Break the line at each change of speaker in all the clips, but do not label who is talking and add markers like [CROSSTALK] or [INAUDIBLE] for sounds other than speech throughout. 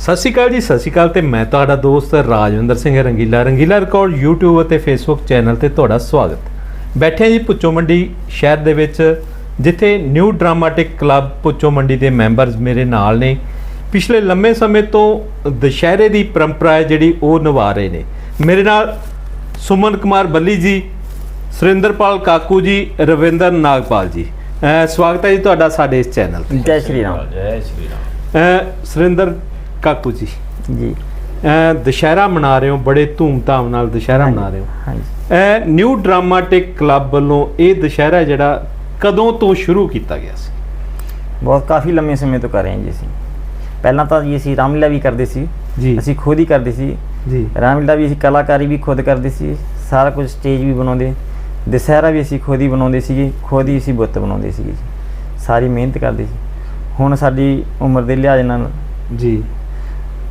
ਸਤਿ ਸ਼੍ਰੀ ਅਕਾਲ ਜੀ ਸਤਿ ਸ਼੍ਰੀ ਅਕਾਲ ਤੇ ਮੈਂ ਤੁਹਾਡਾ ਦੋਸਤ ਰਾਜਵਿੰਦਰ ਸਿੰਘ ਰੰਗੀਲਾ। ਰੰਗੀਲਾ ਰਿਕਾਰਡ YouTube ਅਤੇ Facebook ਚੈਨਲ ਤੇ ਤੁਹਾਡਾ ਸਵਾਗਤ। ਬੈਠੇ ਹਾਂ ਜੀ ਪੁੱਚੋ ਮੰਡੀ ਸ਼ਹਿਰ ਦੇ ਵਿੱਚ ਜਿੱਥੇ ਨਿਊ ਡਰਾਮਾਟਿਕ ਕਲੱਬ ਪੁੱਚੋ ਮੰਡੀ ਦੇ ਮੈਂਬਰਸ ਮੇਰੇ ਨਾਲ ਨੇ। ਪਿਛਲੇ ਲੰਮੇ ਸਮੇਂ ਤੋਂ ਦੁਸ਼ਹਿਰੇ ਦੀ ਪਰੰਪਰਾ ਹੈ ਜਿਹੜੀ ਉਹ ਨਿਭਾ ਰਹੇ ਨੇ। ਮੇਰੇ ਨਾਲ ਸੁਮਨ ਕੁਮਾਰ ਬੱਲੀ ਜੀ ਸੁਰਿੰਦਰਪਾਲ ਕਾਕੂ ਜੀ ਰਵਿੰਦਰ ਨਾਗਪਾਲ ਜੀ। ਸਵਾਗਤ ਹੈ ਜੀ ਤੁਹਾਡਾ ਸਾਡੇ ਇਸ ਚੈਨਲ ਤੇ।
ਜੈ ਸ਼੍ਰੀ ਰਾਮ।
ਜੈ ਸ਼੍ਰੀ ਰਾਮ।
ਸੁਰਿੰਦਰ ਕਾਕੂ ਜੀ।
ਜੀ
ਦੁਸ਼ਹਿਰਾ ਮਨਾ ਰਹੇ ਹੋ ਬੜੇ ਧੂਮਧਾਮ ਨਾਲ ਦੁਸ਼ਹਿਰਾ ਮਨਾ ਰਹੇ ਹੋ।
ਹਾਂਜੀ।
ਨਿਊ ਡਰਾਮਾਟਿਕ ਕਲੱਬ ਵੱਲੋਂ ਇਹ ਦੁਸ਼ਹਿਰਾ ਜਿਹੜਾ ਕਦੋਂ ਤੋਂ ਸ਼ੁਰੂ ਕੀਤਾ ਗਿਆ ਸੀ?
ਬਹੁਤ ਕਾਫੀ ਲੰਮੇ ਸਮੇਂ ਤੋਂ ਕਰ ਰਹੇ ਹਾਂ ਜੀ ਅਸੀਂ। ਪਹਿਲਾਂ ਤਾਂ ਜੀ ਅਸੀਂ ਰਾਮਲੀਲਾ ਵੀ ਕਰਦੇ ਸੀ।
ਜੀ।
ਅਸੀਂ ਖੁਦ ਹੀ ਕਰਦੇ ਸੀ।
ਜੀ।
ਰਾਮਲੀਲਾ ਵੀ ਅਸੀਂ ਕਲਾਕਾਰੀ ਵੀ ਖੁਦ ਕਰਦੇ ਸੀ। ਸਾਰਾ ਕੁਝ ਸਟੇਜ ਵੀ ਬਣਾਉਂਦੇ। ਦੁਸਹਿਰਾ ਵੀ ਅਸੀਂ ਖੁਦ ਹੀ ਬਣਾਉਂਦੇ ਸੀਗੇ। ਖੁਦ ਹੀ ਅਸੀਂ ਬੁੱਤ ਬਣਾਉਂਦੇ ਸੀਗੇ ਜੀ। ਸਾਰੀ ਮਿਹਨਤ ਕਰਦੇ ਸੀ। ਹੁਣ ਸਾਡੀ ਉਮਰ ਦੇ ਲਿਹਾਜ਼ ਨਾਲ
ਜੀ।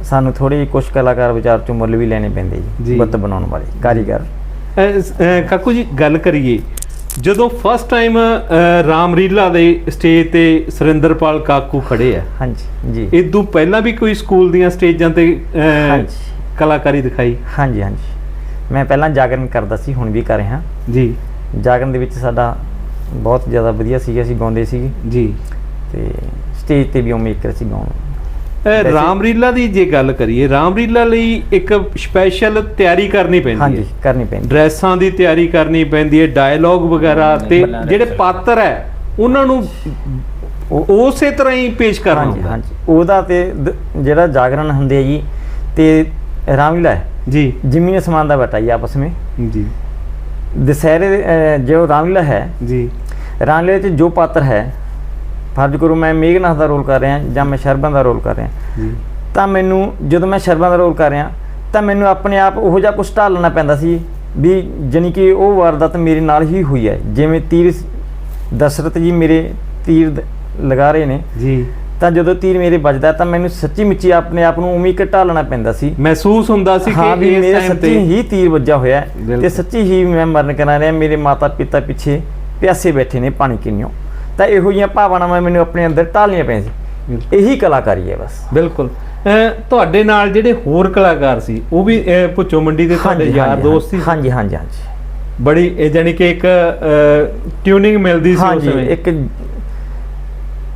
ਸਾਨੂੰ ਥੋੜੇ ਕੁਝ ਕਲਾਕਾਰ ਵਿਚਾਰ ਚੋਂ ਮੁੱਲ ਵੀ ਲੈਣੇ ਪੈਂਦੇ
ਜੀ।
ਬੁੱਤ ਬਣਾਉਣ ਵਾਲੇ ਕਾਰੀਗਰ।
ਸ- ਕਾਕੂ ਜੀ ਗੱਲ ਕਰੀਏ। ਜਦੋਂ ਫਸਟ ਟਾਈਮ ਰਾਮਰੀਲਾ ਦੇ ਸਟੇਜ ਤੇ ਸੁਰਿੰਦਰਪਾਲ ਕਾਕੂ ਖੜੇ ਆ
ਹਾਂਜੀ ਜੀ।
ਇਦੋਂ ਪਹਿਲਾਂ ਵੀ ਕੋਈ ਸਕੂਲ ਦੀਆਂ ਸਟੇਜਾਂ ਤੇ
ਹਾਂਜੀ।
ਕਲਾਕਾਰੀ ਦਿਖਾਈ?
ਹਾਂਜੀ ਹਾਂਜੀ। ਮੈਂ ਪਹਿਲਾਂ ਜਾਗਰਣ ਕਰਦਾ ਸੀ ਹੁਣ ਵੀ ਕਰ ਰਿਹਾ।
ਜੀ।
ਜਾਗਰਣ ਦੇ ਵਿੱਚ ਸਾਡਾ ਬਹੁਤ ਜ਼ਿਆਦਾ ਵਧੀਆ ਸੀਗਾ ਅਸੀਂ ਗਾਉਂਦੇ ਸੀਗੇ।
ਜੀ।
ਤੇ ਸਟੇਜ ਤੇ ਵੀ ਉਮੀਦ ਕਰ ਸੀ ਗਾਉਣ
ਰਾਮਰੀਲਾ ਦੀ ਜੇ ਗੱਲ ਕਰੀਏ ਰਾਮਰੀਲਾ ਲਈ ਇੱਕ ਸਪੈਸ਼ਲ ਤਿਆਰੀ ਕਰਨੀ ਪੈਂਦੀ
ਹਾਂਜੀ
ਹੈ।
ਕਰਨੀ ਪੈਂਦੀ
ਡਰੈਸਾਂ ਦੀ ਤਿਆਰੀ ਕਰਨੀ ਪੈਂਦੀ ਹੈ ਡਾਇਲੌਗ ਵਗੈਰਾ ਤੇ ਜਿਹੜੇ। ਪਾਤਰ ਹੈ ਉਹਨਾਂ ਨੂੰ ਉਸੇ ਤਰ੍ਹਾਂ ਹੀ ਪੇਸ਼ ਕਰਨਾ
ਹਾਂਜੀ
ਹੁੰਦਾ।
ਹਾਂਜੀ। ਉਹਦਾ ਤੇ ਜਿਹੜਾ ਜਾਗਰਣ ਹੁੰਦੇ ਆ ਜੀ ਤੇ ਰਾਮਲੀਲਾ ਹੈ।
ਜੀ।
ਜ਼ਮੀਨ ਅਸਮਾਨ ਦਾ ਬਟਾ ਜੀ ਆਪਸ ਵਿੱਚ।
ਜੀ।
ਦੁਸਹਿਰੇ ਜੋ ਰਾਮਲੀਲਾ ਹੈ
ਜੀ।
ਰਾਮਲੀਲਾ 'ਚ ਜੋ ਪਾਤਰ ਹੈ ਫਰਜ਼ ਕਰੋ ਮੈਂ ਮੇਘਨਾਥ ਦਾ ਰੋਲ ਕਰ ਰਿਹਾ ਜਾਂ ਮੈਂ ਸ਼ਰਬਨ ਦਾ ਰੋਲ ਕਰ ਰਿਹਾ।
ਜੀ
ਤਾਂ ਮੈਨੂੰ ਜਦੋਂ ਮੈਂ ਸ਼ਰਮਾ ਦਾ ਰੋਲ ਕਰ ਰਿਹਾ ਤਾਂ ਮੈਨੂੰ ਆਪਣੇ ਆਪ ਉਹੋ ਜਿਹਾ ਕੁਝ ਢਾਲਣਾ ਪੈਂਦਾ ਸੀ ਵੀ ਜਾਣੀ ਕਿ ਉਹ ਵਾਰਦਾਤ ਮੇਰੇ ਨਾਲ ਹੀ ਹੋਈ ਹੈ। ਜਿਵੇਂ ਤੀਰ ਦਸ਼ਰਥ ਜੀ ਮੇਰੇ ਤੀਰ ਲਗਾ ਰਹੇ ਨੇ।
ਜੀ।
ਤਾਂ ਜਦੋਂ ਤੀਰ ਮੇਰੇ ਵੱਜਦਾ ਤਾਂ ਮੈਨੂੰ ਸੱਚੀ ਮੁੱਚੀ ਆਪਣੇ ਆਪ ਨੂੰ ਉਵੇਂ ਹੀ ਢਾਲਣਾ ਪੈਂਦਾ ਸੀ।
ਮਹਿਸੂਸ ਹੁੰਦਾ ਸੀ ਕਿ
ਵੀ
ਇਸ ਟਾਈਮ
ਸੱਚੀ ਹੀ ਤੀਰ ਵੱਜਾ ਹੋਇਆ। ਤੇ ਸੱਚੀ ਹੀ ਮੈਂ ਮਰਨ ਕਰਾ ਰਿਹਾ ਮੇਰੇ ਮਾਤਾ ਪਿਤਾ ਪਿੱਛੇ ਪਿਆਸੇ ਬੈਠੇ ਨੇ ਪਾਣੀ ਕਿੰਨਿਓ। ਤਾਂ ਇਹੋ ਜਿਹੀਆਂ ਭਾਵਨਾਵਾਂ ਮੈਨੂੰ ਆਪਣੇ ਅੰਦਰ ਢਾਲਣੀਆਂ ਪੈਂਦੀਆਂ ਸੀ। ਇਹੀ ਕਲਾਕਾਰੀ ਹੈ ਬਸ।
ਬਿਲਕੁਲ। ਤੁਹਾਡੇ ਨਾਲ ਜਿਹੜੇ ਹੋਰ ਕਲਾਕਾਰ ਸੀ ਉਹ ਵੀ ਭੁੱਚੋ ਮੰਡੀ ਦੇ ਤੁਹਾਡੇ ਯਾਰ ਦੋਸਤ ਸੀ?
ਹਾਂਜੀ ਹਾਂਜੀ ਹਾਂਜੀ।
ਬੜੀ ਇਹ ਜਾਨੀ ਕਿ ਇੱਕ ਟਿਊਨਿੰਗ ਮਿਲਦੀ ਸੀ ਉਸ
ਹਾਂਜੀ
ਸਮੇਂ।
ਇੱਕ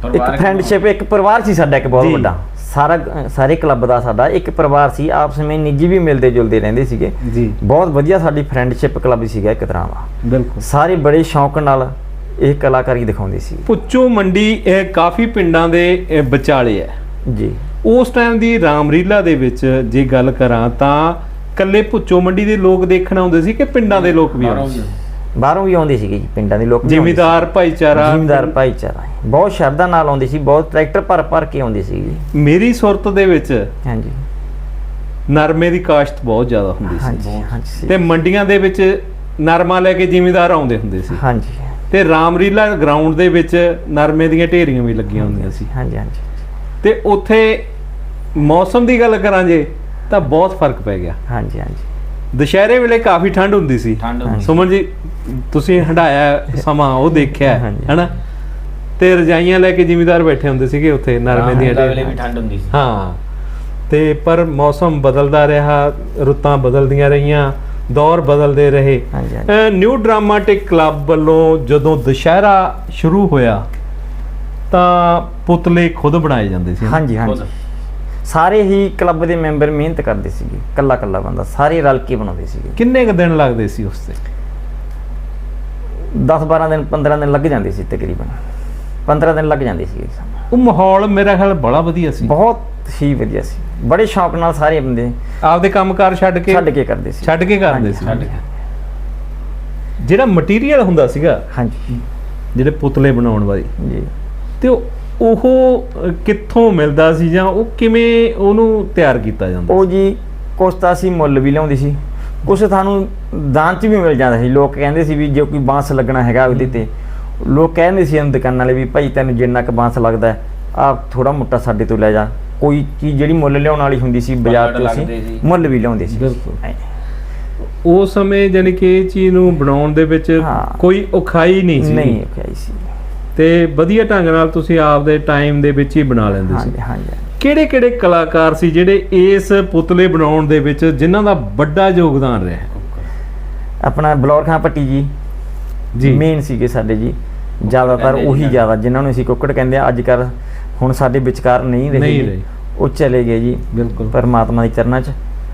ਇੱਕ ਫਰੈਂਡਸ਼ਿਪ ਇੱਕ ਪਰਿਵਾਰ ਸੀ ਸਾਡਾ ਇੱਕ ਬਹੁਤ। ਵੱਡਾ। ਸਾਰਾ ਸਾਰੇ ਕਲੱਬ ਦਾ ਸਾਡਾ ਇੱਕ ਪਰਿਵਾਰ ਸੀ। ਆਪਸ ਵਿੱਚ ਨਿੱਜੀ ਵੀ ਮਿਲਦੇ ਜੁਲਦੇ ਰਹਿੰਦੇ ਸੀਗੇ।
ਜੀ।
ਬਹੁਤ ਵਧੀਆ ਸਾਡੀ ਫਰੈਂਡਸ਼ਿਪ ਕਲੱਬ ਸੀਗਾ ਇੱਕ ਤਰ੍ਹਾਂ ਦਾ।
ਬਿਲਕੁਲ।
ਸਾਰੇ ਬੜੇ ਸ਼ੌਂਕ ਨਾਲ ਇਹ ਕਲਾਕਾਰੀ ਦਿਖਾਉਂਦੇ ਸੀ।
ਪੁੱਚੋ ਮੰਡੀ ਇਹ ਕਾਫੀ ਪਿੰਡਾਂ ਦੇ ਵਿਚਾਲੇ ਹੈ।
ਜੀ।
ਉਸ ਟਾਈਮ ਦੀ ਰਾਮਰੀਲਾ ਦੇ ਵਿੱਚ ਜੇ ਗੱਲ ਕਰਾਂ ਤਾਂ ਕੱਲੇ ਪੁੱਚੋ ਮੰਡੀ ਦੇ ਲੋਕ ਦੇਖਣ ਆਉਂਦੇ ਸੀ ਕਿ ਪਿੰਡਾਂ ਦੇ ਲੋਕ ਵੀ ਆਉਂਦੇ ਸੀ?
ਬਾਹਰੋਂ ਵੀ ਆਉਂਦੇ ਸੀਗੇ ਜੀ ਪਿੰਡਾਂ ਦੇ ਲੋਕ।
ਜ਼ਿਮੀਦਾਰ ਭਾਈਚਾਰਾ।
ਜ਼ਿਮੀਂਦਾਰ ਭਾਈਚਾਰਾ। ਬਹੁਤ ਸ਼ਰਧਾ ਨਾਲ ਆਉਂਦੇ ਸੀ ਬਹੁਤ ਟਰੈਕਟਰ ਭਰ ਭਰ ਕੇ ਆਉਂਦੇ ਸੀ ਜੀ।
ਮੇਰੀ ਸੁਰਤ ਦੇ ਵਿੱਚ
ਹਾਂਜੀ।
ਨਰਮੇ ਦੀ ਕਾਸ਼ਤ ਬਹੁਤ ਜ਼ਿਆਦਾ ਹੁੰਦੀ ਸੀ।
ਹਾਂਜੀ ਹਾਂਜੀ।
ਤੇ ਮੰਡੀਆਂ ਦੇ ਵਿੱਚ ਨਰਮਾ ਲੈ ਕੇ ਜ਼ਿਮੀਦਾਰ ਆਉਂਦੇ ਹੁੰਦੇ ਸੀ।
ਹਾਂਜੀ।
ਤੇ ਰਾਮਰੀਲਾ ਗਰਾਊਂਡ ਦੇ ਵਿੱਚ ਨਰਮੇ ਦੀਆਂ ਢੇਰੀਆਂ ਵੀ ਲੱਗੀਆਂ ਹੁੰਦੀਆਂ ਸੀ।
ਹਾਂਜੀ ਹਾਂਜੀ।
ਤੇ ਉੱਥੇ ਮੌਸਮ ਦੀ ਗੱਲ ਕਰਾਂ ਜੇ ਤਾਂ ਬਹੁਤ ਫ਼ਰਕ ਪੈ ਗਿਆ।
ਹਾਂਜੀ ਹਾਂਜੀ।
ਦੁਸ਼ਹਿਰੇ ਵੇਲੇ ਕਾਫੀ ਠੰਡ ਹੁੰਦੀ ਸੀ। ਸੁਮਨ ਜੀ ਤੁਸੀਂ ਹੰਡਾਇਆ ਸਮਾਂ ਉਹ ਦੇਖਿਆ
ਹਾਂਜੀ।
ਹੈਨਾ? ਤੇ ਰਜਾਈਆਂ ਲੈ ਕੇ ਜ਼ਿਮੀਦਾਰ ਬੈਠੇ ਹੁੰਦੇ ਸੀਗੇ ਉੱਥੇ ਨਰਮੇ ਦੀਆਂ
ਵੀ ਠੰਡ ਹੁੰਦੀ ਸੀ।
ਹਾਂ। ਤੇ ਪਰ ਮੌਸਮ ਬਦਲਦਾ ਰਿਹਾ ਰੁੱਤਾਂ ਬਦਲਦੀਆਂ ਰਹੀਆਂ ਦੌਰ ਬਦਲਦੇ ਰਹੇ। ਨਿਊ ਡਰਾਮਾਟਿਕ ਕਲੱਬ ਵੱਲੋਂ ਜਦੋਂ ਦੁਸ਼ਹਿਰਾ ਸ਼ੁਰੂ ਹੋਇਆ ਤਾਂ ਪੁਤਲੇ ਖੁਦ ਬਣਾਏ ਜਾਂਦੇ ਸੀ।
ਹਾਂਜੀ ਹਾਂਜੀ। ਸਾਰੇ ਹੀ ਕਲੱਬ ਦੇ ਮੈਂਬਰ ਮਿਹਨਤ ਕਰਦੇ ਸੀਗੇ। ਕੱਲਾ ਕੱਲਾ ਬੰਦਾ ਸਾਰੇ ਰਲ ਕੇ ਬਣਾਉਂਦੇ ਸੀਗੇ।
ਕਿੰਨੇ ਕੁ ਦਿਨ ਲੱਗਦੇ ਸੀ ਉਸ ਤੇ?
10 12 ਦਿਨ 15 ਦਿਨ ਲੱਗ ਜਾਂਦੇ ਸੀ ਤਕਰੀਬਨ। 15 ਦਿਨ ਲੱਗ ਜਾਂਦੇ ਸੀਗੇ।
ਉਹ ਮਾਹੌਲ ਮੇਰਾ ਖਿਆਲ ਬੜਾ ਵਧੀਆ ਸੀ।
ਬਹੁਤ ਹੀ ਵਧੀਆ ਸੀ। ਬੜੇ ਸ਼ੌਕ ਨਾਲ ਸਾਰੇ ਬੰਦੇ
ਆਪਦੇ ਕੰਮਕਾਰ ਛੱਡ ਕੇ
ਛੱਡ ਕੇ ਕਰਦੇ ਸੀ।
ਛੱਡ ਕੇ ਕਰਦੇ ਸੀ। ਜਿਹੜਾ ਮਟੀਰੀਅਲ ਹੁੰਦਾ ਸੀਗਾ
ਹਾਂਜੀ।
ਜਿਹੜੇ ਪੁਤਲੇ ਬਣਾਉਣ ਵਾਲੀ
ਜੀ।
ਤੇ ਉਹ ਕਿੱਥੋਂ ਮਿਲਦਾ ਸੀ ਜਾਂ ਉਹ ਕਿਵੇਂ ਉਹਨੂੰ ਤਿਆਰ ਕੀਤਾ ਜਾਂਦਾ
ਉਹ ਜੀ ਕੁਛ ਤਾਂ ਅਸੀਂ ਮੁੱਲ ਵੀ ਲਿਆਉਂਦੇ ਸੀ। ਕੁਛ ਤੁਹਾਨੂੰ ਦਾਨ ਚ ਵੀ ਮਿਲ ਜਾਂਦਾ ਸੀ। ਲੋਕ ਕਹਿੰਦੇ ਸੀ ਵੀ ਜੇ ਕੋਈ ਬਾਂਸ ਲੱਗਣਾ ਹੈਗਾ ਉਹਦੇ ਤੇ ਲੋਕ ਕਹਿੰਦੇ ਸੀ ਇਹਨਾਂ ਦੁਕਾਨਾਂ ਵਾਲੇ ਵੀ ਭਾਈ ਤੈਨੂੰ ਜਿੰਨਾ ਕੁ ਬਾਂਸ ਲੱਗਦਾ ਆਪ ਥੋੜਾ ਮੋਟਾ ਸਾਡੇ ਤੋਂ ਲੈ ਜਾ। ਕੋਈ ਚੀਜ਼ ਜਿਹੜੀ ਮੁੱਲ ਲਿਆਉਣ ਵਾਲੀ ਹੁੰਦੀ ਸੀ ਬਾਜ਼ਾਰ ਤੋਂ ਅਸੀਂ
ਸੀ।
ਮੁੱਲ ਵੀ ਲਿਆਉਂਦੇ ਸੀ।
ਬਿਲਕੁਲ। ਉਸ ਸਮੇਂ ਜਾਨੀ ਕਿ ਇਹ ਚੀਜ਼ ਨੂੰ ਬਣਾਉਣ ਦੇ ਵਿੱਚ। ਕੋਈ ਔਖਾਈ ਨਹੀਂ ਸੀ।
ਨਹੀਂ ਖਾਈ ਸੀ।
ਤੇ ਵਧੀਆ ਢੰਗ ਨਾਲ ਤੁਸੀਂ ਆਪਦੇ ਟਾਈਮ ਦੇ ਵਿੱਚ ਹੀ ਬਣਾ ਲੈਂਦੇ ਸੀ।
ਹਾਂਜੀ ਹਾਂਜੀ।
ਕਿਹੜੇ ਕਿਹੜੇ ਕਲਾਕਾਰ ਸੀ ਜਿਹੜੇ ਇਸ ਪੁਤਲੇ ਬਣਾਉਣ ਦੇ ਵਿੱਚ ਜਿਨ੍ਹਾਂ ਦਾ ਵੱਡਾ ਯੋਗਦਾਨ ਰਿਹਾ? ਹੈ?
ਆਪਣਾ ਬਲੌਰ ਖਾਂ ਪੱਟੀ ਜੀ
ਜੀ।
ਮੇਨ ਸੀਗੇ ਸਾਡੇ ਜੀ। ਜ਼ਿਆਦਾਤਰ ਉਹੀ। ਜ਼ਿਆਦਾ ਜਿਨ੍ਹਾਂ ਨੂੰ ਅਸੀਂ ਕੁੱਕੜ ਕਹਿੰਦੇ ਆ ਅੱਜ ਕੱਲ ਹੁਣ ਸਾਡੇ ਵਿਚਕਾਰ ਨਹੀਂ ਰਹੇ
ਨਹੀਂ
ਜੀ।
ਰਹੇ।
ਉਹ ਚਲੇ ਗਏ ਜੀ
ਬਿਲਕੁਲ
ਪਰਮਾਤਮਾ ਦੀ ਚਰਨਾਂ 'ਚ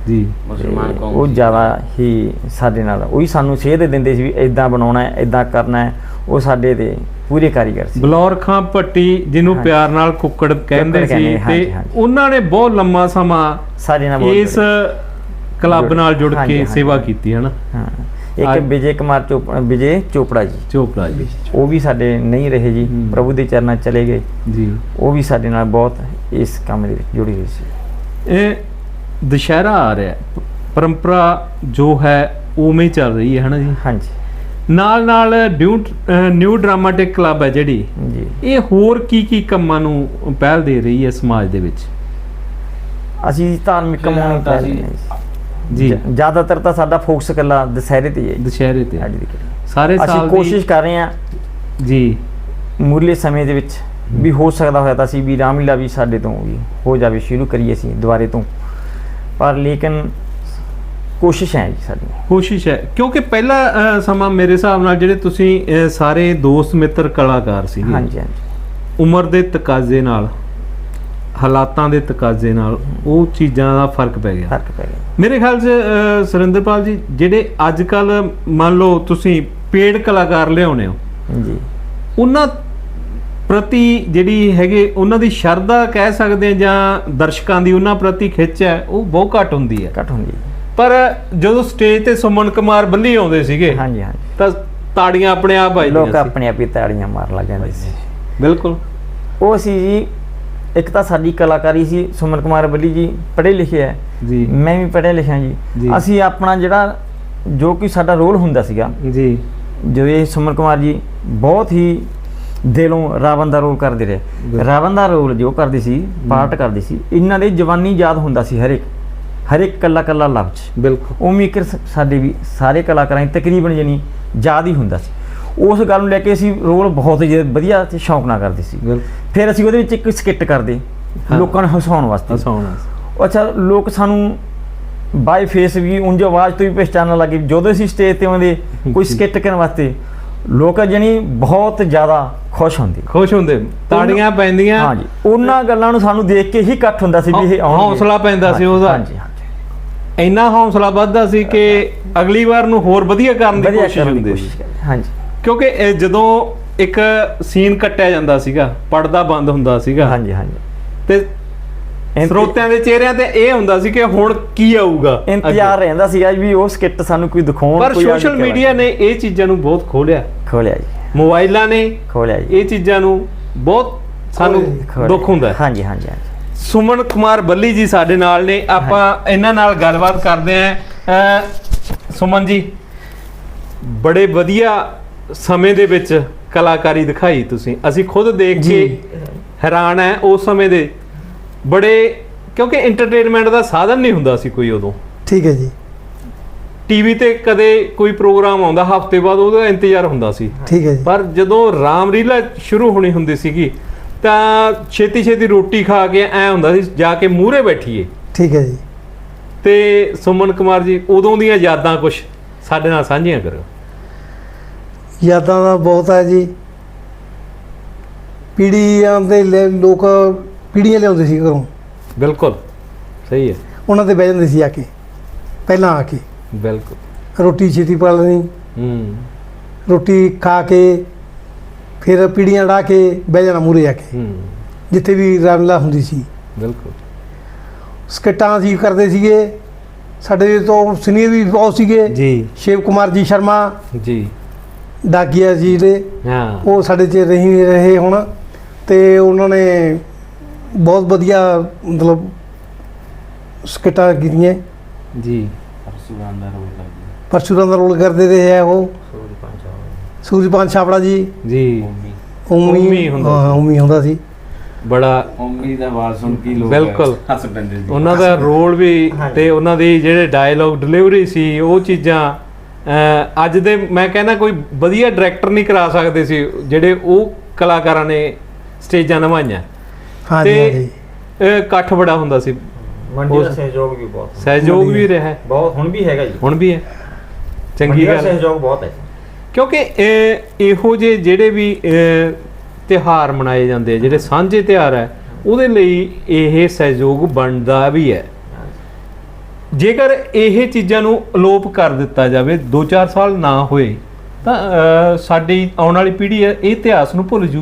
ਜੀ
ਮੁਸਲਮਾਨ ਕੌਮ
ਉਹ। ਜ਼ਿਆਦਾ ਹੀ ਸਾਡੇ ਨਾਲ ਉਹੀ ਸਾਨੂੰ ਸੇਧ ਦਿੰਦੇ ਸੀ ਵੀ ਇਦਾਂ ਬਣਾਉਣਾ ਹੈ ਇਦਾਂ ਕਰਨਾ ਹੈ ਉਹ ਸਾਡੇ ਤੇ ਪੂਰੇ ਕਾਰੀਗਰ ਸੀ
ਬਲੌਰ ਖਾਂ ਭੱਟੀ ਜਿਹਨੂੰ। ਪਿਆਰ ਨਾਲ ਕੁੱਕੜ ਕਹਿੰਦੇ ਸੀ
ਕਹਿੰਦੇ, ਹਾਂਜੀ,
ਤੇ
ਹਾਂਜੀ।
ਉਹਨਾਂ ਨੇ ਬਹੁਤ ਲੰਮਾ ਸਮਾਂ
ਸਾਡੇ ਨਾਲ ਬਹੁਤ
ਇਸ। ਕਲੱਬ। ਨਾਲ ਜੁੜ
ਹਾਂਜੀ,
ਕੇ
ਹਾਂਜੀ।
ਸੇਵਾ ਕੀਤੀ ਹੈ ਨਾ
ਹਾਂ ਇੱਕ ਵਿਜੇ ਕੁਮਾਰ ਚੋਪੜਾ ਵਿਜੇ ਚੋਪੜਾ ਜੀ।
ਚੋਪੜਾ ਜੀ।
ਉਹ ਵੀ ਸਾਡੇ ਨਹੀਂ ਰਹੇ ਜੀ। ਪ੍ਰਭੂ ਦੇ ਚਰਨਾਂ ਚਲੇ ਗਏ।
ਜੀ।
ਉਹ ਵੀ ਸਾਡੇ ਨਾਲ ਬਹੁਤ ਇਸ ਕੰਮ ਦੇ ਵਿੱਚ ਜੁੜੀ ਹੋਈ ਸੀ।
ਇਹ ਦੁਸ਼ਹਿਰਾ ਆ ਰਿਹਾ। ਪਰੰਪਰਾ ਜੋ ਹੈ ਉਵੇਂ ਹੀ ਚੱਲ ਰਹੀ ਹੈ ਹਨਾ ਜੀ?
ਹਾਂਜੀ।
ਨਾਲ ਨਾਲ ਨਿਊ ਡਰਾਮਾਟਿਕ ਕਲੱਬ ਹੈ ਜਿਹੜੀ।
ਜੀ।
ਇਹ ਹੋਰ ਕੀ ਕੀ ਕੰਮਾਂ ਨੂੰ ਪਹਿਲ ਦੇ ਰਹੀ ਹੈ ਸਮਾਜ ਦੇ ਵਿੱਚ?
ਅਸੀਂ ਧਾਰਮਿਕ ਕੰਮਾਂ ਨੂੰ ਪਹਿਲ
ਅਸੀਂ-
ਦਿੰਦੇ ਹਾਂ
ਜੀ।
ਜ਼ਿਆਦਾਤਰ ਤਾਂ ਸਾਡਾ ਫੋਕਸ ਇਕੱਲਾ ਦੁਸਹਿਰੇ ਤੇ ਹੀ
ਦੁਸ਼ਹਿਰੇ ਤੇ
ਘੜੀ।
ਸਾਰੇ
ਅਸੀਂ
ਸਾਲ
ਕੋਸ਼ਿਸ਼ ਕਰ ਰਹੇ ਹਾਂ
ਜੀ।
ਮੁਰਲੇ ਸਮੇਂ ਦੇ ਵਿੱਚ ਵੀ ਹੋ ਸਕਦਾ ਹੋਇਆ ਤਾਂ ਅਸੀਂ ਵੀ ਰਾਮਲੀਲਾ ਵੀ ਸਾਡੇ ਤੋਂ ਵੀ ਹੋ ਜਾਵੇ ਸ਼ੁਰੂ ਕਰੀਏ ਅਸੀਂ ਦੁਬਾਰੇ ਤੋਂ। ਪਰ ਲੇਕਿਨ ਕੋਸ਼ਿਸ਼ ਹੈ ਜੀ ਸਾਡੀ।
ਕੋਸ਼ਿਸ਼ ਹੈ। ਕਿਉਂਕਿ ਪਹਿਲਾ ਸਮਾਂ ਮੇਰੇ ਹਿਸਾਬ ਨਾਲ ਜਿਹੜੇ ਤੁਸੀਂ ਸਾਰੇ ਦੋਸਤ ਮਿੱਤਰ ਕਲਾਕਾਰ ਸੀਗੇ।
ਹਾਂਜੀ ਹਾਂਜੀ।
ਉਮਰ ਦੇ ਤਕਾਜ਼ੇ ਨਾਲ ਹਾਲਾਤਾਂ ਦੇ ਤਕਾਜ਼ੇ ਨਾਲ ਉਹ ਚੀਜ਼ਾਂ ਦਾ ਫ਼ਰਕ ਪੈ ਗਿਆ।
ਫ਼ਰਕ ਪੈ ਗਿਆ।
ਮੇਰੇ ਖਿਆਲ 'ਚ ਸੁਰਿੰਦਰਪਾਲ ਜੀ ਜਿਹੜੇ ਅੱਜ ਕੱਲ ਮੰਨ ਲਓ ਤੁਸੀਂ ਪੇਡ ਕਲਾਕਾਰ ਲਿਆਉਣੇ ਹੋ
ਜੀ।
ਉਹਨਾਂ ਪ੍ਰਤੀ ਜਿਹੜੀ ਹੈਗੇ ਉਹਨਾਂ ਦੀ ਸ਼ਰਧਾ ਕਹਿ ਸਕਦੇ ਆ ਜਾਂ ਦਰਸ਼ਕਾਂ ਦੀ ਉਹਨਾਂ ਪ੍ਰਤੀ ਖਿੱਚ ਹੈ ਉਹ ਬਹੁਤ ਘੱਟ ਹੁੰਦੀ ਹੈ।
ਘੱਟ ਹੁੰਦੀ ਹੈ।
ਪਰ ਜਦੋਂ ਸਟੇਜ ਤੇ ਸੁਮਨ ਕੁਮਾਰ ਬੱਲੀ ਆਉਂਦੇ ਸੀਗੇ
ਹਾਂਜੀ ਹਾਂਜੀ।
ਤਾਂ ਤਾੜੀਆਂ ਆਪਣੇ ਆਪ ਆਈ
ਲੋਕ ਆਪਣੇ ਆਪ ਹੀ ਤਾੜੀਆਂ ਮਾਰ ਲੱਗ ਜਾਂਦੇ ਸੀ।
ਬਿਲਕੁਲ।
ਉਹ ਸੀ ਜੀ ਇੱਕ ਤਾਂ ਸਾਡੀ ਕਲਾਕਾਰੀ ਸੀ ਸੁਮਨ ਕੁਮਾਰ ਬੱਲੀ ਜੀ ਪੜ੍ਹੇ ਲਿਖੇ ਹੈ।
ਜੀ।
ਮੈਂ ਵੀ ਪੜ੍ਹਿਆ ਲਿਖਿਆ ਜੀ।
ਜੀ।
ਅਸੀਂ ਆਪਣਾ ਜਿਹੜਾ ਜੋ ਕਿ ਸਾਡਾ ਰੋਲ ਹੁੰਦਾ ਸੀਗਾ
ਜੀ।
ਜਦੋਂ ਇਹ ਸੁਮਨ ਕੁਮਾਰ ਜੀ ਬਹੁਤ ਹੀ ਦਿਲੋਂ ਰਾਵਣ ਦਾ ਰੋਲ ਕਰਦੇ ਰਹੇ। ਰਾਵਣ ਦਾ ਰੋਲ ਜੋ ਕਰਦੇ ਸੀ ਪਾਰਟ ਕਰਦੇ ਸੀ ਇਹਨਾਂ ਦੇ ਜਵਾਨੀ ਯਾਦ ਹੁੰਦਾ ਸੀ ਹਰ ਇੱਕ ਹਰ ਇੱਕ ਕੱਲਾ ਕੱਲਾ ਲਫ਼ਜ਼
ਬਿਲਕੁਲ
ਸ- ਸਾਡੇ ਵੀ ਸਾਰੇ ਕਲਾਕਾਰਾਂ ਤਕਰੀਬਨ ਜਾਨੀ ਯਾਦ ਹੀ ਹੁੰਦਾ ਸੀ। ਉਸ ਗੱਲ ਨੂੰ ਲੈ ਕੇ ਅਸੀਂ ਰੋਲ ਬਹੁਤ ਹੀ ਵਧੀਆ ਤੇ ਸ਼ੌਂਕ ਨਾਲ ਕਰਦੇ ਸੀ। ਫਿਰ ਅਸੀਂ ਉਹਦੇ ਵਿੱਚ ਇੱਕ ਸਕਿੱਟ ਕਰਦੇ। ਲੋਕਾਂ ਨੂੰ ਹਸਾਉਣ ਵਾਸਤੇ।
ਹਸਾਉਣਾ
ਅੱਛਾ ਲੋਕ ਸਾਨੂੰ ਬਾਈ ਫੇਸ ਵੀ ਉਂਝ ਆਵਾਜ਼ ਤੋਂ ਵੀ ਪਛਾਣਨ ਲੱਗੇ ਜਦੋਂ ਅਸੀਂ ਸਟੇਜ ਤੇ ਆਉਂਦੇ ਕੋਈ। [LAUGHS] ਸਕਿੱਟ ਕਰਨ ਵਾਸਤੇ ਲੋਕ ਜਣੀ ਬਹੁਤ ਜ਼ਿਆਦਾ ਖੁਸ਼ ਹੁੰਦੇ।
ਖੁਸ਼ ਹੁੰਦੇ। ਤਾੜੀਆਂ ਪੈਂਦੀਆਂ।
ਹਾਂਜੀ ਉਹਨਾਂ ਗੱਲਾਂ ਨੂੰ ਸਾਨੂੰ ਦੇਖ ਕੇ ਹੀ ਇਕੱਠ ਹੁੰਦਾ ਸੀ ਵੀ ਇਹ
ਹੌਸਲਾ ਪੈਂਦਾ ਸੀ ਉਹਦਾ।
ਹਾਂਜੀ ਹਾਂਜੀ।
ਇੰਨਾ ਹੌਸਲਾ ਵੱਧਦਾ ਸੀ ਕਿ ਅਗਲੀ ਵਾਰ ਨੂੰ ਹੋਰ ਵਧੀਆ ਕਰਨ ਦੀ ਕੋਸ਼ਿਸ਼ ਹੁੰਦੀ ਸੀ।
ਹਾਂਜੀ।
ਕਿਉਂਕਿ ਇਹ ਜਦੋਂ ਇੱਕ ਸੀਨ ਕੱਟਿਆ ਜਾਂਦਾ ਸੀਗਾ ਪਰਦਾ ਬੰਦ ਹੁੰਦਾ ਸੀਗਾ।
ਹਾਂਜੀ ਹਾਂਜੀ।
ਤੇ ਸਰੋਤਿਆਂ ਦੇ ਚਿਹਰਿਆਂ ਤੇ ਇਹ ਹੁੰਦਾ ਸੀ ਕਿ ਹੁਣ ਕੀ ਆਊਗਾ।
ਇੰਤਜ਼ਾਰ ਰਹਿੰਦਾ ਸੀਗਾ ਵੀ ਉਹ ਸਕਿੱਟ ਸਾਨੂੰ ਕੋਈ ਦਿਖਾਉਣ
ਪਰ ਸੋਸ਼ਲ ਮੀਡੀਆ ਨੇ ਇਹ ਚੀਜ਼ਾਂ ਨੂੰ ਬਹੁਤ ਖੋਲਿਆ
ਖੋਲਿਆ ਜੀ।
ਮੋਬਾਈਲਾਂ ਨੇ
ਖੋਲਿਆ ਜੀ।
ਇਹ ਚੀਜ਼ਾਂ ਨੂੰ ਬਹੁਤ ਸਾਨੂੰ। ਦੁੱਖ ਹੁੰਦਾ।
ਹਾਂਜੀ ਹਾਂਜੀ
ਸੁਮਨ ਕੁਮਾਰ ਬੱਲੀ ਜੀ ਸਾਡੇ ਨਾਲ ਨੇ। ਆਪਾਂ ਇਹਨਾਂ ਨਾਲ ਗੱਲਬਾਤ ਕਰਦੇ ਆਂ ਸੁਮਨ ਜੀ ਬੜੇ ਵਧੀਆ ਸਮੇਂ ਦੇ ਵਿੱਚ ਕਲਾਕਾਰੀ ਦਿਖਾਈ ਤੁਸੀਂ। ਅਸੀਂ ਖੁਦ ਦੇਖ ਕੇ ਹੈਰਾਨ ਹੈ ਉਸ ਸਮੇਂ ਦੇ। ਬੜੇ ਕਿਉਂਕਿ ਐਂਟਰਟੇਨਮੈਂਟ ਦਾ ਸਾਧਨ ਨਹੀਂ ਹੁੰਦਾ ਸੀ ਕੋਈ ਉਦੋਂ।
ਠੀਕ ਹੈ ਜੀ।
ਟੀਵੀ ਤੇ ਕਦੇ ਕੋਈ ਪ੍ਰੋਗਰਾਮ ਆਉਂਦਾ ਹਫ਼ਤੇ ਬਾਅਦ ਉਹਦਾ ਇੰਤਜ਼ਾਰ ਹੁੰਦਾ ਸੀ।
ਠੀਕ ਹੈ ਜੀ।
ਪਰ ਜਦੋਂ ਰਾਮਲੀਲਾ ਸ਼ੁਰੂ ਹੋਣੀ ਹੁੰਦੀ ਸੀਗੀ ਤਾਂ ਛੇਤੀ ਛੇਤੀ ਰੋਟੀ ਖਾ ਕੇ ਐ ਹੁੰਦਾ ਸੀ ਜਾ ਕੇ ਮੂਹਰੇ ਬੈਠੀਏ।
ਠੀਕ ਹੈ ਜੀ।
ਤੇ ਸੁਮਨ ਕੁਮਾਰ ਜੀ ਉਦੋਂ ਦੀਆਂ ਯਾਦਾਂ ਕੁਝ ਸਾਡੇ ਨਾਲ ਸਾਂਝੀਆਂ ਕਰੋ।
ਯਾਦਾਂ ਦਾ ਬਹੁਤ ਹੈ ਜੀ। ਪੀੜ੍ਹੀਆਂ ਦੇ ਲੈ- ਲੋਕ ਪੀੜ੍ਹੀਆਂ ਲਿਆਉਂਦੇ ਸੀ ਘਰੋਂ।
ਬਿਲਕੁਲ ਸਹੀ ਹੈ।
ਉਹਨਾਂ ਤੇ ਬਹਿ ਜਾਂਦੇ ਸੀ ਆ ਕੇ ਪਹਿਲਾਂ ਆ ਕੇ।
ਬਿਲਕੁਲ।
ਰੋਟੀ ਛੇਤੀ ਪਾ ਲੈਣੀ।
ਹੂੰ।
ਰੋਟੀ ਖਾ ਕੇ ਫਿਰ ਪੀੜ੍ਹੀਆਂ ਡਾ ਕੇ ਬਹਿ ਜਾਣਾ ਮੂਰੇ ਆ ਕੇ।
ਹੂੰ।
ਜਿੱਥੇ ਵੀ ਰਾਮਲਾ ਹੁੰਦੀ ਸੀ।
ਬਿਲਕੁਲ।
ਸਕਟਾਂ ਅਸੀਂ ਕਰਦੇ ਸੀਗੇ। ਸਾਡੇ ਤੋਂ ਸੀਨੀਅਰ ਵੀ ਬਹੁਤ ਸੀਗੇ।
ਜੀ।
ਸ਼ਿਵ ਕੁਮਾਰ ਜੀ ਸ਼ਰਮਾ।
ਜੀ।
ਡਾਕੀਆ ਜੀ ਦੇ।
ਹਾਂ।
ਉਹ ਸਾਡੇ 'ਚ ਰਹੀ ਰਹੇ ਹੁਣ ਤੇ ਉਹਨਾਂ ਨੇ ਬਹੁਤ ਵਧੀਆ ਮਤਲਬ ਸਕਿੱਟਾਂ ਕੀਤੀਆਂ।
ਜੀ।
ਪਰਸੂਰਾਮ ਦਾ ਰੋਲ ਕਰਦੀ
ਪਰਸ਼ੂਰਾਮ ਦਾ ਰੋਲ ਕਰਦੇ ਰਹੇ ਆ ਉਹ। ਸੂਰਜਪਾਨ ਛਾਪੜਾ ਜੀ।
ਜੀ।
ਉਮੀ।
ਉਮੀ। ਹੁੰਦਾ
ਹਾਂ। ਉਮੀ ਹੁੰਦਾ ਸੀ।
ਬੜਾ
ਮੰਮੀ ਦਾ ਆਵਾਜ਼ ਸੁਣ ਕੇ ਹੀ ਲੋਕ
ਬਿਲਕੁਲ।
ਹੱਸ ਪੈਂਦੇ ਸੀ।
ਉਹਨਾਂ ਦਾ ਰੋਲ ਵੀ। ਤੇ ਉਹਨਾਂ ਦੀ ਜਿਹੜੇ ਡਾਇਲੌਗ ਡਿਲੀਵਰੀ ਸੀ ਉਹ ਚੀਜ਼ਾਂ ਅੱਜ ਦੇ ਮੈਂ ਕਹਿੰਦਾ ਕੋਈ ਵਧੀਆ ਡਾਇਰੈਕਟਰ ਨਹੀਂ ਕਰਾ ਸਕਦੇ ਸੀ ਜਿਹੜੇ ਉਹ ਕਲਾਕਾਰਾਂ ਨੇ ਸਟੇਜਾਂ ਨਿਭਾਈਆਂ
ਹਾਂਜੀ
ਤੇ
ਹਾਂਜੀ।
ਇਹ ਇਕੱਠ ਬੜਾ ਹੁੰਦਾ ਸੀ।
ਮੰਡੀ ਦਾ ਸਹਿਯੋਗ ਵੀ ਬਹੁਤ।
ਸਹਿਯੋਗ ਵੀ ਰਿਹਾ। ਹੈ
ਬਹੁਤ ਹੁਣ ਵੀ ਹੈਗਾ ਜੀ।
ਹੁਣ ਵੀ ਹੈ। ਚੰਗੀ ਗੱਲ ਹੈ।
ਸਹਿਯੋਗ ਬਹੁਤ ਹੈ।
ਕਿਉਂਕਿ ਇਹ ਇਹੋ ਜਿਹੇ ਜਿਹੜੇ ਵੀ ਅਹ, ਤਿਉਹਾਰ ਮਨਾਏ ਜਾਂਦੇ ਆ ਜਿਹੜੇ ਸਾਂਝੇ ਤਿਉਹਾਰ ਹੈ ਉਹਦੇ ਲਈ ਇਹ ਸਹਿਯੋਗ ਬਣਦਾ ਵੀ ਹੈ। ਜੇਕਰ ਇਹ ਚੀਜ਼ਾਂ ਨੂੰ ਅਲੋਪ ਕਰ ਦਿੱਤਾ ਜਾਵੇ 2-4 ਸਾਲ ਨਾ ਹੋਏ ਤਾਂ ਸਾਡੀ ਆਉਣ ਵਾਲੀ ਪੀੜ੍ਹੀ ਇਹ ਇਤਿਹਾਸ ਨੂੰ ਭੁੱਲ ਜੂ।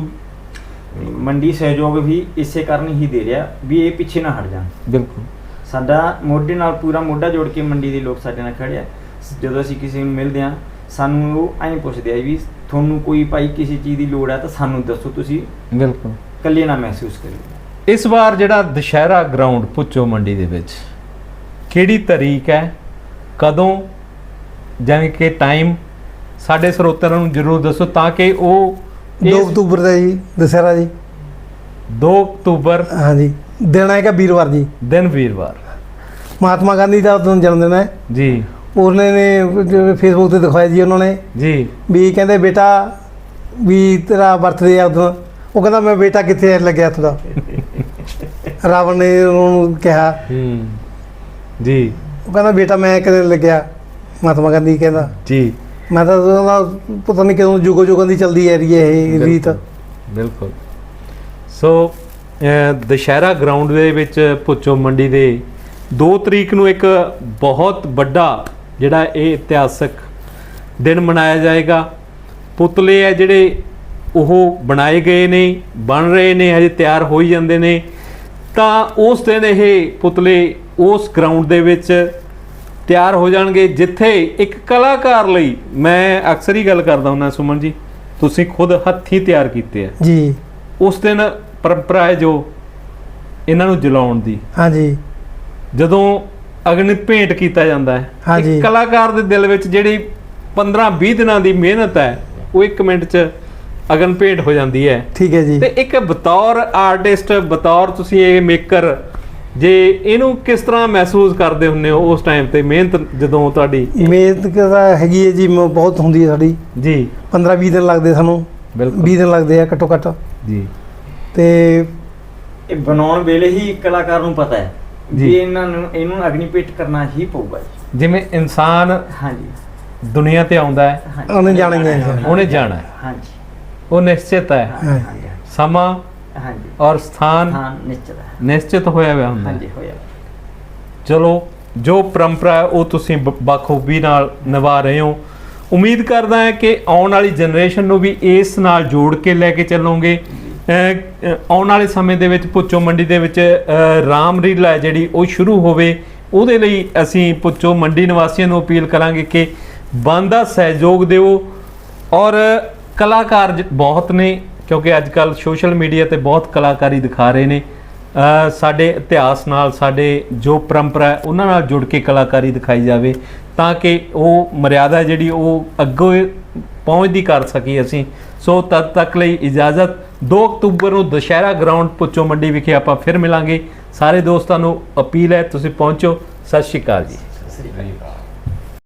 ਮੰਡੀ ਸਹਿਯੋਗ ਵੀ ਇਸੇ ਕਾਰਨ ਹੀ ਦੇ ਰਿਹਾ ਵੀ ਇਹ ਪਿੱਛੇ ਨਾ ਹਟ ਜਾਣ।
ਬਿਲਕੁਲ।
ਸਾਡਾ ਮੋਢੇ ਨਾਲ ਪੂਰਾ ਮੋਢਾ ਜੋੜ ਕੇ ਮੰਡੀ ਦੇ ਲੋਕ ਸਾਡੇ ਨਾਲ ਖੜੇ ਆ। ਜਦੋਂ ਅਸੀਂ ਕਿਸੇ ਨੂੰ ਮਿਲਦੇ ਆ ਸਾਨੂੰ ਉਹ ਐਂ ਪੁੱਛਦੇ ਆ ਵੀ ਤੁਹਾਨੂੰ ਕੋਈ ਭਾਈ ਕਿਸੇ ਚੀਜ਼ ਦੀ ਲੋੜ ਹੈ ਤਾਂ ਸਾਨੂੰ ਦੱਸੋ ਤੁਸੀਂ।
ਬਿਲਕੁਲ।
ਇਕੱਲੇ ਨਾ ਮਹਿਸੂਸ ਕਰਿਓ
ਇਸ ਵਾਰ ਜਿਹੜਾ ਦੁਸ਼ਹਿਰਾ ਗਰਾਊਂਡ ਪੁੱਚੋ ਮੰਡੀ ਦੇ ਵਿੱਚ। ਕਿਹੜੀ ਤਾਰੀਖ ਹੈ ਕਦੋਂ ਜਿਵੇਂ ਕਿ ਟਾਈਮ ਸਾਡੇ ਸਰੋਤਿਆਂ ਨੂੰ ਜਰੂਰ ਦੱਸੋ ਤਾਂ ਕਿ ਉਹ
2
ਇਸ
ਅਕਤੂਬਰ ਦਾ ਜੀ ਦਸਹਿਰਾ ਜੀ।
2 ਅਕਤੂਬਰ
ਹਾਂਜੀ ਦਿਨ ਹੈਗਾ ਵੀਰਵਾਰ ਜੀ।
ਦਿਨ ਵੀਰਵਾਰ।
ਮਹਾਤਮਾ ਗਾਂਧੀ ਦਾ ਉਦੋਂ ਜਨਮ ਦਿਨ ਹੈ।
ਜੀ।
ਉਹਨੇ ਨੇ ਫੇਸਬੁੱਕ ਤੇ ਦਿਖਾਇਆ ਜੀ ਉਹਨਾਂ ਨੇ।
ਜੀ।
ਵੀ ਕਹਿੰਦੇ ਬੇਟਾ ਵੀ ਤੇਰਾ ਬਰਥਡੇ ਆ ਉਦੋਂ। ਉਹ ਕਹਿੰਦਾ ਮੈਂ ਬੇਟਾ ਕਿੱਥੇ ਲੱਗਿਆ ਤੁਹਾਡਾ [LAUGHS] ਰਾਵਣ ਨੇ ਉਹਨੂੰ ਕਿਹਾ।
ਹੂੰ। ਜੀ।
ਉਹ ਕਹਿੰਦਾ ਬੇਟਾ ਮੈਂ ਨੀ ਲੱਗਿਆ? ਮਹਾਤਮਾ ਗਾਂਧੀ ਕਹਿੰਦਾ।
ਜੀ।
ਮੈਂ ਤਾਂ ਉਹਦਾ ਪਤਾ ਨਹੀਂ ਕਦੋਂ ਜੁਗੋ ਜੁਗਾਂ ਦੀ ਚੱਲਦੀ ਹੈ ਰਹੀ ਹੈ ਇਹ ਰੀਤ।
ਬਿਲਕੁਲ। ਸੋ ਦੁਸ਼ਹਿਰਾ ਗਰਾਊਂਡ ਦੇ ਵਿੱਚ ਪੁੱਚੋ ਮੰਡੀ ਦੇ। 2 ਤਰੀਕ ਨੂੰ ਇੱਕ ਬਹੁਤ ਵੱਡਾ ਜਿਹੜਾ ਇਹ ਇਤਿਹਾਸਕ ਦਿਨ ਮਨਾਇਆ ਜਾਏਗਾ। ਪੁਤਲੇ ਹੈ ਜਿਹੜੇ ਉਹ ਬਣਾਏ ਗਏ ਨੇ ਬਣ ਰਹੇ ਨੇ ਹਜੇ ਤਿਆਰ ਹੋਈ ਜਾਂਦੇ ਨੇ। ਤਾਂ ਉਸ ਦਿਨ ਇਹ ਪੁਤਲੇ ਉਸ ਗਰਾਊਂਡ ਦੇ ਵਿੱਚ ਤਿਆਰ ਹੋ ਜਾਣਗੇ ਜਿੱਥੇ ਇੱਕ ਕਲਾਕਾਰ ਲਈ ਮੈਂ ਅਕਸਰ ਹੀ ਗੱਲ ਕਰਦਾ ਹੁੰਦਾ ਸੁਮਨ ਜੀ ਤੁਸੀਂ ਖੁਦ ਹੱਥੀਂ ਤਿਆਰ ਕੀਤੇ ਆ।
ਜੀ।
ਉਸ ਦਿਨ ਪਰੰਪਰਾ ਹੈ ਜੋ ਇਹਨਾਂ ਨੂੰ ਜਲਾਉਣ ਦੀ।
ਹਾਂਜੀ।
ਜਦੋਂ ਅਗਨ ਭੇਂਟ ਕੀਤਾ ਜਾਂਦਾ ਹੈ। ਇੱਕ ਕਲਾਕਾਰ ਦੇ ਦਿਲ ਵਿੱਚ ਜਿਹੜੀ 15-20 ਦਿਨਾਂ ਦੀ ਮਿਹਨਤ ਹੈ ਉਹ 1 ਮਿੰਟ 'ਚ ਅਗਨ ਭੇਂਟ ਹੋ ਜਾਂਦੀ ਹੈ।
ਠੀਕ ਹੈ ਜੀ।
ਤੇ ਇੱਕ ਬਤੌਰ ਆਰਟਿਸਟ ਬਤੌਰ ਤੁਸੀਂ ਇਹ ਮੇਕਰ ਜੇ ਇਹਨੂੰ ਕਿਸ ਤਰ੍ਹਾਂ ਮਹਿਸੂਸ ਕਰਦੇ ਹੁੰਦੇ ਹੋ ਉਸ ਟਾਈਮ ਤੇ? ਮਿਹਨਤ ਜਦੋਂ ਤੁਹਾਡੀ?
ਮਿਹਨਤ ਤਾਂ ਹੈਗੀ ਹੈ ਜੀ ਮ- ਬਹੁਤ ਹੁੰਦੀ ਹੈ ਸਾਡੀ।
ਜੀ।
15 20 ਦਿਨ ਲੱਗਦੇ ਸਾਨੂੰ।
ਬਿਲਕੁਲ।
20 ਦਿਨ ਲੱਗਦੇ ਆ ਘੱਟੋ ਘੱਟ।
ਜੀ।
ਤੇ
ਇਹ ਬਣਾਉਣ ਵੇਲੇ ਹੀ ਕਲਾਕਾਰ ਨੂੰ ਪਤਾ ਹੈ
ਜੀ।
ਵੀ ਇਹਨਾਂ ਨੂੰ ਇਹਨੂੰ ਅਗਨੀਪੇਟ ਕਰਨਾ ਹੀ ਪਊਗਾ ਜੀ।
ਜਿਵੇਂ ਇਨਸਾਨ
ਹਾਂਜੀ।
ਦੁਨੀਆ ਤੇ ਆਉਂਦਾ ਹੈ
ਹਾਂਜੀ।
ਉਹਨੇ ਜਾਣਾ ਹੀ ਹੈ।
ਉਹਨੇ ਜਾਣਾ ਹੈ।
ਹਾਂਜੀ।
ਉਹ ਨਿਸ਼ਚਿਤ ਹੈ।
ਹਾਂ।
ਹਾਂਜੀ।
ਸਮਾਂ
ਹਾਂਜੀ।
ਔਰ ਸਥਾਨ
ਹਾਂ ਨਿਸ਼ਚਿਤ ਹੈ।
ਨਿਸ਼ਚਿਤ ਹੋਇਆ ਹੋਇਆ ਹੁੰਦਾ
ਹਾਂਜੀ ਹੋਇਆ
ਚਲੋ ਜੋ ਪਰੰਪਰਾ ਉਹ ਤੁਸੀਂ ਬਖੂਬੀ ਨਾਲ ਨਿਭਾ ਰਹੇ ਹੋ। ਉਮੀਦ ਕਰਦਾ ਹਾਂ ਕਿ ਆਉਣ ਵਾਲੀ ਜਨਰੇਸ਼ਨ ਨੂੰ ਵੀ ਇਸ ਨਾਲ ਜੋੜ ਕੇ ਲੈ ਕੇ ਚੱਲੋਗੇ। ਆਉਣ ਵਾਲੇ ਸਮੇਂ ਦੇ ਵਿੱਚ ਪੁੱਚੋ ਮੰਡੀ ਦੇ ਵਿੱਚ ਰਾਮ ਹੈ ਜਿਹੜੀ ਉਹ ਸ਼ੁਰੂ ਹੋਵੇ ਉਹਦੇ ਲਈ ਅਸੀਂ ਪੁੱਚੋ ਮੰਡੀ ਨਿਵਾਸੀਆਂ ਨੂੰ ਅਪੀਲ ਕਰਾਂਗੇ ਕਿ ਬੰਦਾ ਸਹਿਯੋਗ ਦਿਓ। ਔਰ ਕਲਾਕਾਰ ਬਹੁਤ ਨੇ ਕਿਉਂਕਿ ਅੱਜ ਕੱਲ ਸੋਸ਼ਲ ਮੀਡੀਆ ਤੇ ਬਹੁਤ ਕਲਾਕਾਰੀ ਦਿਖਾ ਰਹੇ ਨੇ। ਸਾਡੇ ਇਤਿਹਾਸ ਨਾਲ, ਸਾਡੇ ਜੋ ਪਰੰਪਰਾ ਹੈ, ਉਹਨਾਂ ਨਾਲ ਜੁੜ ਕੇ ਕਲਾਕਾਰੀ ਦਿਖਾਈ ਜਾਵੇ ਤਾਂ ਕਿ ਉਹ ਮਰਿਆਦਾ ਜਿਹੜੀ ਉਹ ਅੱਗੋਂ ਪਹੁੰਚਦੀ ਕਰ ਸਕੀ ਅਸੀਂ। ਸੋ ਤਦ ਤੱਕ ਲਈ ਇਜਾਜ਼ਤ। 2 ਅਕਤੂਬਰ ਨੂੰ ਦੁਸ਼ਹਿਰਾ ਗਰਾਊਂਡ ਪੁੱਚੋ ਮੰਡੀ ਵਿਖੇ ਆਪਾਂ ਫਿਰ ਮਿਲਾਂਗੇ। ਸਾਰੇ ਦੋਸਤਾਂ ਨੂੰ ਅਪੀਲ ਹੈ, ਤੁਸੀਂ ਪਹੁੰਚੋ। ਸਤਿ ਸ਼੍ਰੀ ਅਕਾਲ ਜੀ।
ਸਤਿ ਸ੍ਰੀ ਅਕਾਲ